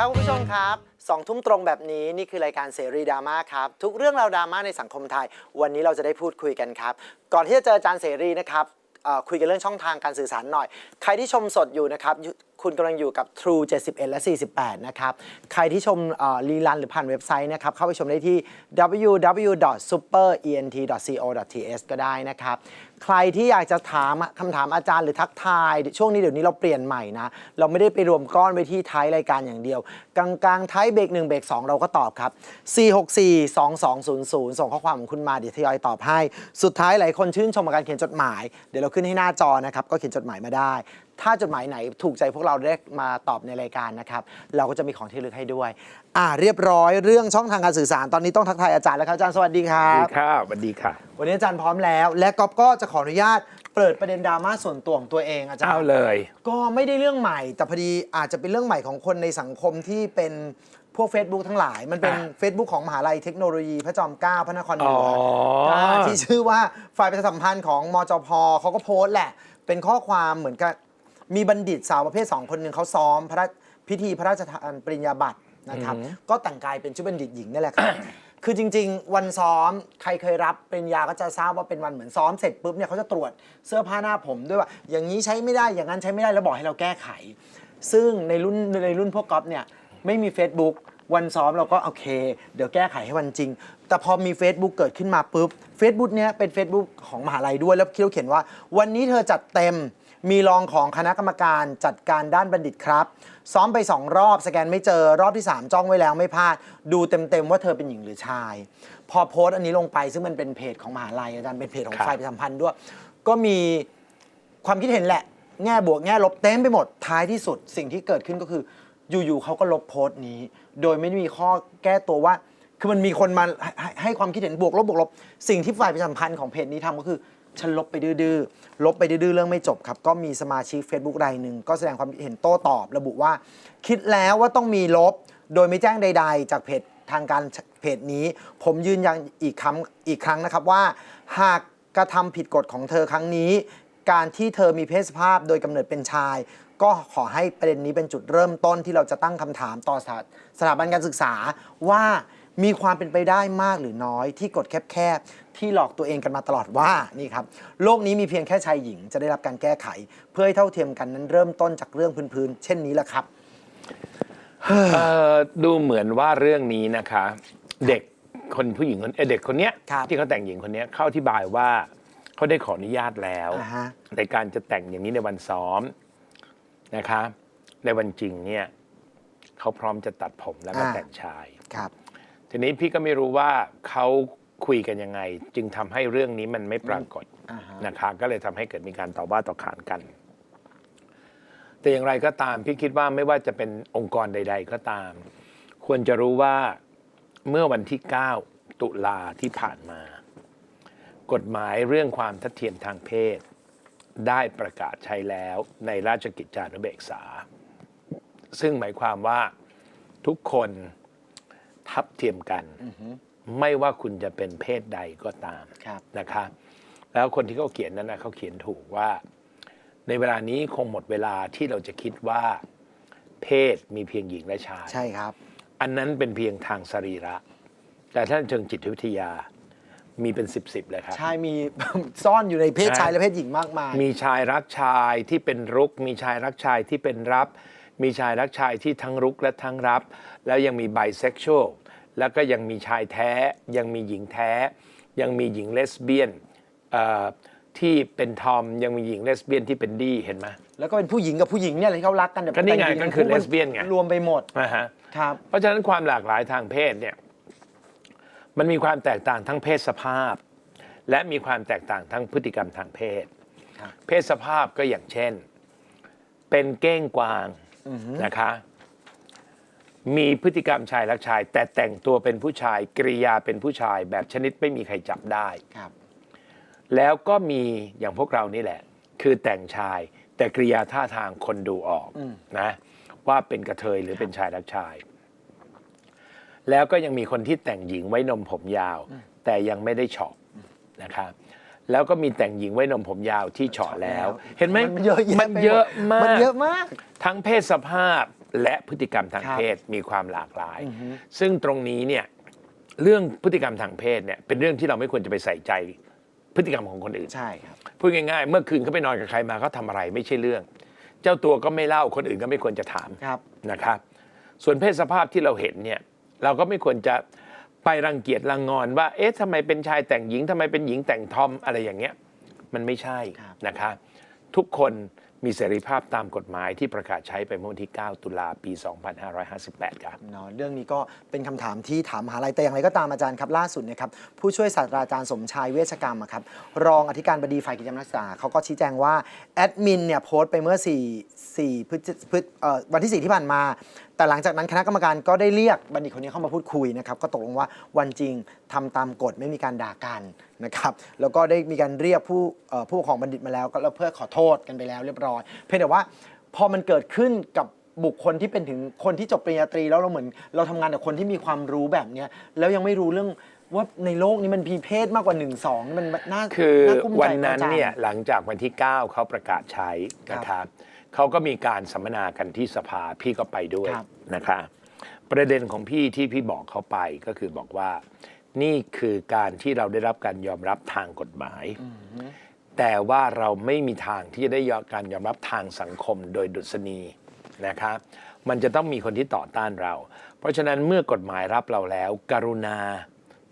ครับคุณผู้ชมครับสองทุ่มตรงแบบนี้นี่คือรายการเสรีดราม่าครับ ทุกเรื่องราวดราม่าในสังคมไทย วันนี้เราจะได้พูดคุยกันครับ ก่อนที่จะเจออาจารย์เสรีนะครับเอ่อคุยกันเรื่องช่องทางการสื่อสารหน่อย ใครที่ชมสดอยู่นะครับอยู่คุณกำลังอยู่กับ True 71 และ 48 นะครับ ใครที่ชมเอ่อรีลันหรือผ่านเว็บไซต์นะครับ เข้าไปชมได้ที่ www.superent.co.th ก็ได้นะครับ ใครที่อยากจะถามคำถามอาจารย์หรือทักทาย ช่วงนี้เดี๋ยวนี้เราเปลี่ยนใหม่นะ เราไม่ได้ไปรวมก้อนไว้ที่ท้ายรายการอย่างเดียวกลางกลางๆท้ายเบรกหนึ่งเบรกสองเราก็ตอบครับ 4642200 ส่งข้อความของคุณมาเดี๋ยวทยอยตอบให้ สุดท้ายหลายคนชื่นชมการเขียนจดหมาย เดี๋ยวเราขึ้นให้หน้าจอนะครับก็เขียนจดหมายมาได้ ถ้าจดหมายไหนถูกใจพวกเราได้มาตอบในรายการนะครับเราก็จะมีของที่ระลึกให้ด้วย อ่าเรียบร้อยเรื่องช่องทางการสื่อสารตอนนี้ต้องทักทายอาจารย์แล้วครับอาจารย์สวัสดีครัสวัสบ ดีค่ะสวัสดีค่ะ วันนี้อาจารย์พร้อมแล้ว และก๊อฟก็จะขออนุญาตเปิดประเด็นดราม่าส่วนตัวของตัวเองอาจารย์เอาเลย ก็ไม่ได้เรื่องใหม่ แต่พอดีอาจจะเป็นเรื่องใหม่ของคนในสังคมที่เป็นพวก Facebook ทั้งหลาย มันเป็น อะ Facebook ของมหาลัยเทคโนโลยีพระจอมเกล้าพระนครเหนืออ๋อาที่ชื่อว่าฝ่ายประชาสัมพันธ์ของมจพเขาก็โพสต์แหละ เป็นข้อความเหมือนกับมีบัณฑิตสาวประเภท 2 คนหนึ่งเขาซ้อมพระราชพิธีพระราชทานปริญญาบัตร นะครับก็แต่งกายเป็นชุดบัณฑิตหญิงนี่แหละครับ คือจริง ๆ วันซ้อมใครเคยรับปริญญาก็จะทราบว่าเป็นวันเหมือนซ้อมเสร็จปุ๊บเนี่ยเขาจะตรวจเสื้อผ้าหน้าผมด้วยว่า อย่างนี้ใช้ไม่ได้อย่างนั้นใช้ไม่ได้แล้วบอกให้เราแก้ไข ซึ่งในรุ่นในรุ่นพวกก๊อฟเนี่ยไม่มี Facebook วันซ้อมเราก็โอเค เดี๋ยวแก้ไขให้วันจริง แต่พอมี Facebook เกิดขึ้นมาปุ๊บ Facebook เนี้ยเป็น Facebook ของมหาลัยด้วยแล้วเขาเขียนว่า วันนี้เธอจัดเต็ม มีรองของคณะกรรมการจัดการด้านบัณฑิตครับ ซ้อมไป 2 รอบสแกนไม่เจอรอบที่ 3 จ้องไว้แล้วไม่พลาด ดูเต็มๆว่าเธอเป็นหญิงหรือชาย พอโพสต์อันนี้ลงไปซึ่งมันเป็นเพจของมหาลัยอาจารย์เป็นเพจของครับ ฝ่ายประชาสัมพันธ์ด้วย ก็มีความคิดเห็นแหละ แง่บวกแง่ลบเต็มไปหมดท้ายที่สุด สิ่งที่เกิดขึ้นก็คือ อยู่ๆเขาก็ลบโพสต์นี้ โดยไม่ได้มีข้อแก้ตัวว่า คือมันมีคนมาให้ให้ให้ความคิดเห็นบวกลบบวกลบ สิ่งที่ฝ่ายประชาสัมพันธ์ของเพจนี้ทำก็คือ ฉันลบไปดื้อๆลบไปดื้อๆเรื่องไม่จบครับ ก็มีสมาชิก Facebook รายหนึ่งก็แสดงความเห็นโต้ตอบ ระบุว่า คิดแล้วว่าต้องมีลบ โดยไม่แจ้งใด ๆ จากเพจทางการเพจนี้ ผมยืนยันอีกครั้งอีกครั้งนะครับว่า หากกระทำผิดกฎของเธอครั้งนี้ การที่เธอมีเพศสภาพโดยกำเนิดเป็นชาย ก็ขอให้ประเด็นนี้เป็นจุดเริ่มต้นที่เราจะตั้งคำถามต่อสถสถาบันการศึกษาว่า มีความเป็นไปได้มากหรือน้อย ที่กฎแคบๆที่หลอกตัวเองกันมาตลอดว่านี่ครับโลกนี้มีเพียงแค่ชายหญิงจะได้รับการแก้ไข เพื่อให้เท่าเทียมกันนั้นเริ่มต้นจากเรื่องพื้นๆเช่นนี้แหละครับ เอ่อดูเหมือนว่าเรื่องนี้นะคะ เด็กคนผู้หญิงคนเอ่อเด็กคนเนี้ยครับที่เขาแต่งหญิงคนเนี้ยเข้าอธิบายว่าเขาได้ขออนุญาตแล้วอ่าฮะ ในการจะแต่งอย่างนี้ในวันซ้อมนะคะ ในวันจริงเนี่ยเขาพร้อมจะตัดผมแล้วก็อ่าแต่งชาย ครับ ทีนี้พี่ก็ไม่รู้ว่าเขาคุยกันยังไง จึงทำให้เรื่องนี้มันไม่ปรากฏอ่าฮะ นะคะก็เลยทำให้เกิดมีการต่อว่าต่อขานกัน แต่อย่างไรก็ตามพี่คิดว่าไม่ว่าจะเป็นองค์กรใด ๆ ก็ตาม ควรจะรู้ว่าเมื่อวันที่ 9 ตุลาที่ผ่านมา กฎหมายเรื่องความทัดเทียมทางเพศ ได้ประกาศใช้แล้วในราชกิจจานุเบกษา ซึ่งหมายความว่าทุกคน ทับเทียมกันไม่ว่าคุณจะเป็นเพศใดก็ตามครับนะคะแล้วคนที่เขาเขียนนั้นนะเขาเขียนถูกว่า ในเวลานี้คงหมดเวลาที่เราจะคิดว่า เพศมีเพียงหญิงและชายใช่ครับ อันนั้นเป็นเพียงทางสรีระ แต่ถ้าเชิงจิตวิทยามีเป็นสิบสิบเลยครับชายมีซ่อนอยู่ในเพศชายนะและเพศหญิงมากมาย มีชายรักชายที่เป็นรุก มีชายรักชายที่เป็นรับ มีชายรักชายที่ทั้งรุกและทั้งรับ แล้วยังมีไบเซ็กชวลแล้วก็ยังมีชายแท้ ยังมีหญิงแท้ ยังมีหญิงเลสเบี้ยนเอ่อที่เป็นทอมยังมีหญิงเลสเบี้ยนที่เป็นดีเห็นไหมแล้วก็เป็นผู้หญิงกับผู้หญิงเนี่ยที่เขารักกันแบบก็นี่ไงแต่จริๆก็คือมั lesbian ไงรวมไปหมดนะฮะครับเพราะฉะนั้นความหลากหลายทางเพศเนี่ยมันมีความแตกต่างทั้งเพศสภาพ และมีความแตกต่างทั้งพฤติกรรมทางเพศครับเพศสภาพก็อย่างเช่น เป็นเก้งกวาง นะคะ มีพฤติกรรมชายรักชาย แต่แต่งตัวเป็นผู้ชายกริยาเป็นผู้ชาย แบบชนิดไม่มีใครจับได้ ครับ แล้วก็มีอย่างพวกเรานี่แหละ คือแต่งชาย แต่กริยาท่าทางคนดูออกนะ ว่าเป็นกระเทยหรือเป็นชายรักชาย แล้วก็ยังมีคนที่แต่งหญิงไว้นมผมยาว แต่ยังไม่ได้เฉาะนะครับ แล้วก็มีแต่งหญิงไว้นมผมยาวที่เฉาะแล้ว เห็นไหมมันเยอะแยะมันเยอะไปหมดมากมันเยอะมาก ทั้งเพศสภาพและพฤติกรรมทางครับเพศมีความหลากหลายอือฮึซึ่งตรงนี้เนี่ยเรื่องพฤติกรรมทางเพศเนี่ยเป็นเรื่องที่เราไม่ควรจะไปใส่ใจพฤติกรรมของคนอื่น ใช่ครับ พูดง่ายๆ เมื่อคืนเขาไปนอนกับใครมาเขาทำอะไรไม่ใช่เรื่อง เจ้าตัวก็ไม่เล่าคนอื่นก็ไม่ควรจะถามครับ นะครับ ส่วนเพศสภาพที่เราเห็นเนี่ยเราก็ไม่ควรจะ ไปรังเกียจรังงอนว่า เอ๊ะทำไมเป็นชายแต่งหญิงทำไมเป็นหญิงแต่งทอมอะไรอย่างเงี้ย มันไม่ใช่ครับนะครับทุกคนมีเสรีภาพตามกฎหมายที่ประกาศใช้ไปเมื่อวันที่ 9 ตุลาปี 2558 ครับเนาะเรื่องนี้ก็เป็นคำถามที่ถามมหาลัยแต่อย่างไรก็ตามอาจารย์ครับล่าสุดเนะครับผู้ช่วยศาสตราจารย์สมชายเวชกรรมอะครับรองอธิการบดีฝ่ายกิจกรรมนักศึกษาเขาก็ชี้แจงว่าแอดมินเนี่ยโพสต์ไปเมื่อ 4 4พฤศพฤศเอ่อวันที่ 4 ที่ผ่านมาแต่หลังจากนั้นคณะกรรมการก็ได้เรียกบัณฑิตคนนี้เข้ามาพูดคุยนะครับ ก็ตกลงว่าวันจริงทำตามกฎไม่มีการด่ากันนะครับ แล้วก็ได้มีการเรียกผู้เอ่อผู้ปกครองบัณฑิตมาแล้วก็แล้วเพื่อขอโทษกันไปแล้วเรียบร้อย เพียงแต่ว่าพอมันเกิดขึ้นกับบุคคลที่เป็นถึงคนที่จบปริญญาตรีแล้วเราเหมือน เราทำงานกับคนที่มีความรู้แบบเนี้ยแล้วยังไม่รู้เรื่องว่าในโลกนี้มันมีเพศมากกว่า1นสองมันน่าคือน่ากุ้มใจวันนั้นอาจารเนี่ยหลังจากวันที่ 9 เขาประกาศใช้นะครับ เขาก็มีการสัมมนากันที่สภาพี่ก็ไปด้วยครับ นะคะ ประเด็นของพี่ที่พี่บอกเขาไปก็คือบอกว่า นี่คือการที่เราได้รับการยอมรับทางกฎหมาย แต่ว่าเราไม่มีทางที่จะได้ยอมการยอมรับทางสังคมโดยดุษณีนะครับมันจะต้องมีคนที่ต่อต้านเรา เพราะฉะนั้นเมื่อกฎหมายรับเราแล้ว กรุณา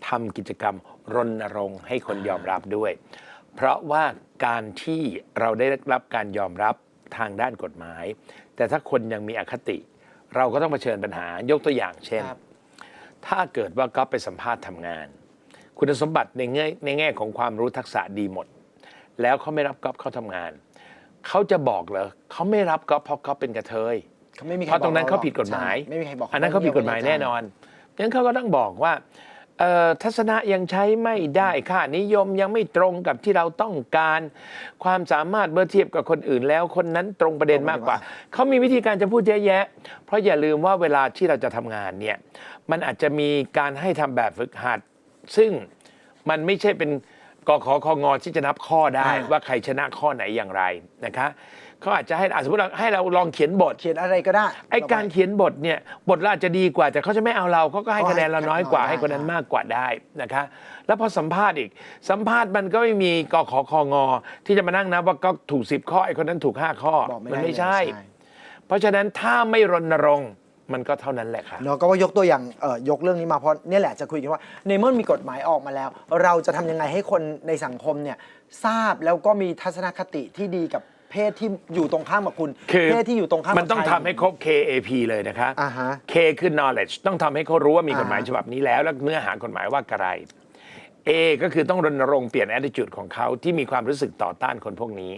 ทำกิจกรรมรณรงค์ให้คนยอมรับด้วย เพราะว่าการที่เราได้รับการยอมรับ ทางด้านกฎหมาย แต่ถ้าคนยังมีอคติ เราก็ต้องเผชิญปัญหายกตัวอย่างเช่น ครับ ถ้าเกิดว่าก๊อฟไปสัมภาษณ์ทำงาน คุณสมบัติในแง่ในแง่ของความรู้ทักษะดีหมด แล้วเขาไม่รับก๊อฟเข้าทำงาน เขาจะบอกเหรอเขาไม่รับก๊อฟเพราะก๊อฟเป็นกระเทย เขาไม่มีใครเพราะตรงนั้นบอเขาหอผิดกฎหมาย ใช่ไม่มีใครบอกอันนั้นเขาผิดกฎหมายแน่นอนงั้นเขาก็ต้องบอกว่าเอ่อ ทัศนะยังใช้ไม่ได้ค่านิยมยังไม่ตรงกับที่เราต้องการ ความสามารถเมื่อเทียบกับคนอื่นแล้วคนนั้นตรงประเด็นมากกว่า เขามีวิธีการจะพูดเยอะแยะ เพราะอย่าลืมว่าเวลาที่เราจะทำงานเนี่ยมันอาจจะมีการให้ทำแบบฝึกหัด ซึ่งมันไม่ใช่เป็นกขคงที่จะนับข้อได้อ่าว่าใครชนะข้อไหนอย่างไรนะคะ เขาอาจจะให้อะสมมติเราให้เราลองเขียนบท เขียนอะไรก็ได้ไอการเขียนบทเนี่ยบทเราอาจจะดีกว่า แต่เขาจะไม่เอาเราเขาก็ให้เขาให้คะแนนเราน้อยกว่าน้อยให้คนนั้นอ่ามมากกว่าได้นะคะ แล้วพอสัมภาษณ์อีก สัมภาษณ์มันก็ไม่มีกขคงที่จะมานั่งนะว่าก็ถูกสิบข้อไอคนนั้นถูกห้าข้อบอกไม่มันได้ไม่เลยใช่ เพราะฉะนั้นถ้าไม่รณรงค์มันก็เท่านั้นแหละค่ะ เนาะก็ยกตัวอย่างเอ่อยกเรื่องนี้มาเพราะเนี่ยแหละจะคุยกันว่าในเมื่อมีกฎหมายออกมาแล้ว เราจะทำยังไงให้คนในสังคมเนี่ยทราบแล้วก็มีทัศนคติที่ดีกับ เพศที่อยู่ตรงข้ามกับคุณ คือเพศที่อยู่ตรงข้ามมันต้องกับทำชายให้ครบ KAP เลยนะคะ อ่าฮะ K คือ knowledge ต้องทำให้เขารู้ว่ามีกฎหมายอ่าฉบับนี้แล้ว แล้วเนื้อหากฎหมายว่าอะไร A ก็คือต้องรณรงค์เปลี่ยน attitude ของเขาที่มีความรู้สึกต่อต้านคนพวกนี้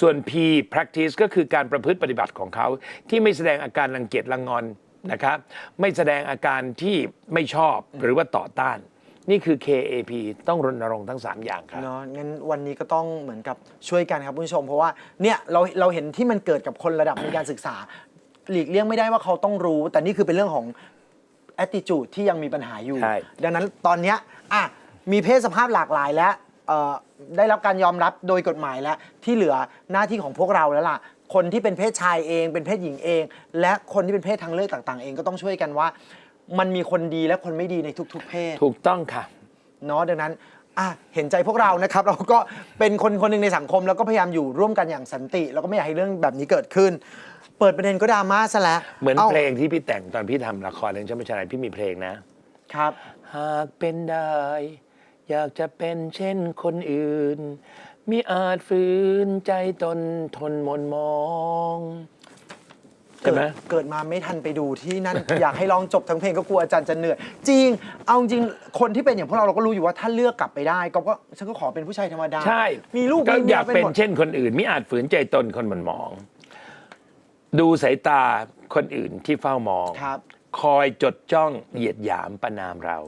ส่วน P practice ก็คือการประพฤติปฏิบัติของเขา ที่ไม่แสดงอาการรังเกียจรังงอนนะครับ ไม่แสดงอาการที่ไม่ชอบหรือว่าต่อต้าน นี่คือ KAP ต้องรณรงค์ทั้ง 3 อย่างครับ เนาะงั้นวันนี้ก็ต้องเหมือนกับช่วยกันครับคุณผู้ชม เพราะว่าเนี่ยเราเราเห็นที่มันเกิดกับคนระดับในการศึกษา หลีกเลี่ยงไม่ได้ว่าเขาต้องรู้ แต่นี่คือเป็นเรื่องของ attitude ที่ยังมีปัญหาอยู่ ใช่ ดังนั้นตอนเนี้ยอะมีเพศสภาพหลากหลายแล้วเอ่อได้รับการยอมรับโดยกฎหมายแล้ว ที่เหลือหน้าที่ของพวกเราแล้วล่ะ คนที่เป็นเพศชายเอง เป็นเพศหญิงเอง และคนที่เป็นเพศทางเลือกต่าง ๆ เองก็ต้องช่วยกันว่า มันมีคนดีและคนไม่ดีในทุก ๆ เพศถูกต้องค่ะ เนาะดังนั้นอะเห็นใจพวกเรานะครับ เราก็เป็นคนคนหนึ่งในสังคม แล้วก็พยายามอยู่ร่วมกันอย่างสันติ แล้วก็ไม่อยากให้เรื่องแบบนี้เกิดขึ้น เปิดประเด็นก็ดราม่าซะแล้วเหมือนาเพลงที่พี่แต่งตอนพี่ทำละครเรื่องเจ้าไม่ชายพี่มีเพลงนะ ครับ หากเป็นได้ อยากจะเป็นเช่นคนอื่นมิอาจฝืนใจตนทนมนมอง ใช่เกิดไหมเกิดมาไม่ทันไปดูที่นั่น อยากให้ลองจบทั้งเพลงก็กลัวอาจารย์จะเหนื่อย จริง เอาจริงคนที่เป็นอย่างพวกเราเราก็รู้อยู่ว่าถ้าเลือกกลับไปได้ก็ก็ฉันก็ขอเป็นผู้ชายธรรมดาใช่มีลูกก็มีมีอยากเป็นหมด เช่นคนอื่นมิอาจฝืนใจตนคนมันมอง ดูสายตาคนอื่นที่เฝ้ามองครับ คอยจดจ้องเหยียดหยามประนามเรา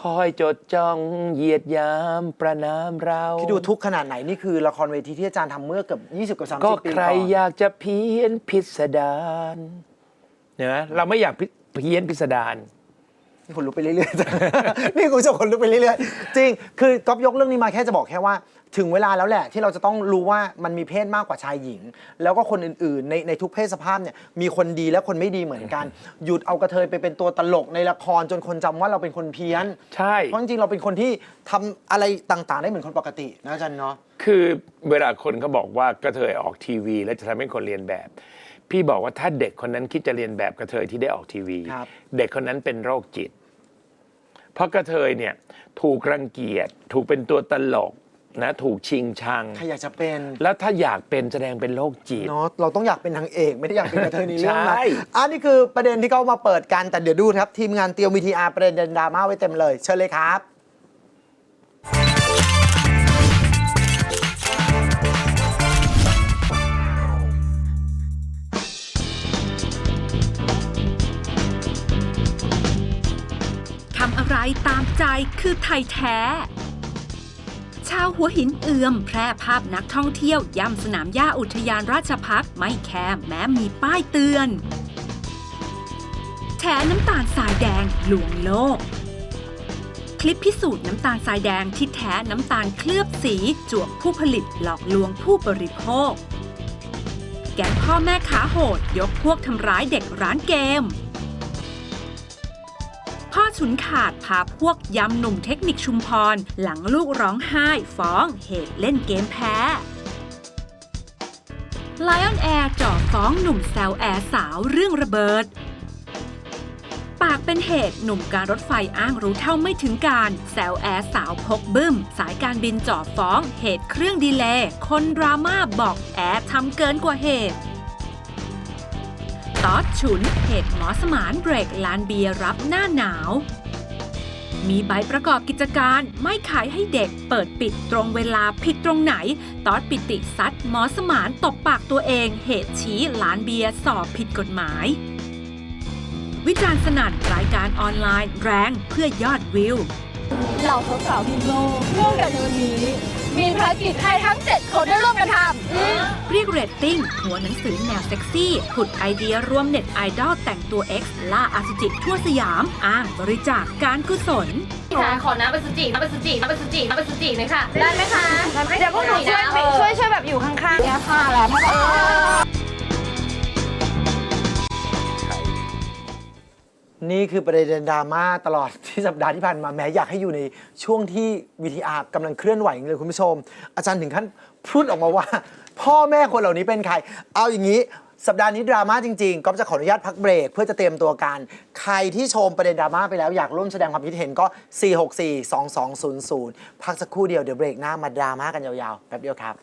คอยจดจ้องเหยียดหยามประนามเราที่ดูทุกข์ขนาดไหนนี่คือละครเวทีที่อาจารย์ทำเมื่อเกือบ20กับก็30ปีใครก่อนอยากจะเพี้ยนพิสดารเนี่ยนะเราไม่อยากพิเพี้ยนพิสดาร นี่คนลุกไปเรื่อยๆ นี่คุณผู้ชมคนลุกไปเรื่อยๆ จริง คือก๊อฟยกเรื่องนี้มาแค่จะบอกแค่ว่า ถึงเวลาแล้วแหละที่เราจะต้องรู้ว่ามันมีเพศมากกว่าชายหญิง แล้วก็คนอื่นๆ ในในทุกเพศสภาพเนี่ยมีคนดีและคนไม่ดีเหมือนกัน หยุดเอากระเทยไปเป็นตัวตลกในละครจนคนจำว่าเราเป็นคนเพี้ยน ใช่ เพราะจริงๆเราเป็นคนที่ทำอะไรต่างๆ ได้เหมือนคนปกตินะอาจารย์เนาะ คือเวลาคนเขาบอกว่ากระเทยออกทีวี แล้วจะทำให้คนเรียนแบบ พี่บอกว่าถ้าเด็กคนนั้นคิดจะเรียนแบบกระเทยที่ได้ออกทีวี ครับ เด็กคนนั้นเป็นโรคจิต เพราะกระเทยเนี่ยถูกรังเกียจถูกเป็นตัวตลกนะถูกชิงชัง ใครอยากจะเป็นแล้วถ้าอยากเป็นแสดงเป็นโรคจิต เนาะเราต้องอยากเป็นนางเอกไม่ได้อยากเป็นกระเทยในเรื่องนะใช่อันนี้คือประเด็นที่เขามาเปิดกันแต่เดี๋ยวดูครับ ทีมงานเตรียมวีทีอาร์ประเด็นดราม่าไว้เต็มเลย เชิญเลยครับ อะไรตามใจคือไทยแท้ ชาวหัวหินเอือมแพร่ภาพนักท่องเที่ยวย่ำสนามหญ้าอุทยานราชพักไม่แคร์แม้มีป้ายเตือน แฉน้ำตาลสายแดงลวงโลก คลิปพิสูจน์น้ำตาลทรายแดงที่แท้น้ำตาลเคลือบสีจวกผู้ผลิตหลอกลวงผู้บริโภค แก๊งพ่อแม่ขาโหด ยกพวกทำร้ายเด็กร้านเกม ฉุนขาดพาพวกยำหนุ่มเทคนิคชุมพร หลังลูกร้องไห้ฟ้องเหตุเล่นเกมแพ้ Lion Air จ่อฟ้องหนุ่มแซวแอร์สาวเรื่องระเบิด ปากเป็นเหตุหนุ่มการรถไฟอ้างรู้เท่าไม่ถึงการ แซวแอร์สาวพกบึ้ม สายการบินจ่อฟ้องเหตุเครื่องดีเลย์คนดราม่าบอกแอร์ทำเกินกว่าเหตุ ตอดฉุนเหตุหมอสมานเบรกลานเบียรับหน้าหนาว มีใบประกอบกิจการไม่ขายให้เด็ก เปิดปิดตรงเวลาผิดตรงไหน ตอดปิติซัดหมอสมานตบปากตัวเอง เหตุชี้ลานเบียสอบผิดกฎหมาย วิจารณ์สนั่นรายการออนไลน์แรงเพื่อยอดวิวเหล่าสาวๆทีมโลกร่วมกันในวันนี้ มีภารกิจให้ทั้ง 7 คนได้ร่วมกันทำอืมเรียกเรตติ้ง หัวหนังสือแนวเซ็กซี่ผุดไอเดียรวมเน็ตไอดอลแต่งตัว X ล่าอาสุจิทั่วสยาม อ้างบริจาคการกุศลค่ะขอน้ำเป็นสุจิน้ำเป็นสุจิน้ำเป็นสุจิน้ำเป็นสุจิหน่อยค่ะ ได้ไหมคะ เดี๋ยวพวกหนูช่วยเออช่วยช่วยแบบอยู่ข้างๆเนี่ยค่ะแล้ว นี่คือประเด็นดราม่าตลอดที่สัปดาห์ที่ผ่านมาแม้อยากให้อยู่ในช่วงที่วีทีอาร์กำลังเคลื่อนไหวเลยคุณผู้ชม อาจารย์ถึงขั้นพูดออกมาว่า พ่อแม่คนเหล่านี้เป็นใคร เอาอย่างนี้ สัปดาห์นี้ดราม่าจริงๆก็จะขออนุญาตพักเบรก เพื่อจะเตรียมตัวกันใครที่ชมประเด็นดราม่าไปแล้วอยากร่วมแสดงความคิดเห็นก็ 4642200 พักสักครู่เดียวเดี๋ยวเบรกหน้ามาดราม่ากันยาวๆแป๊บเดียวครับ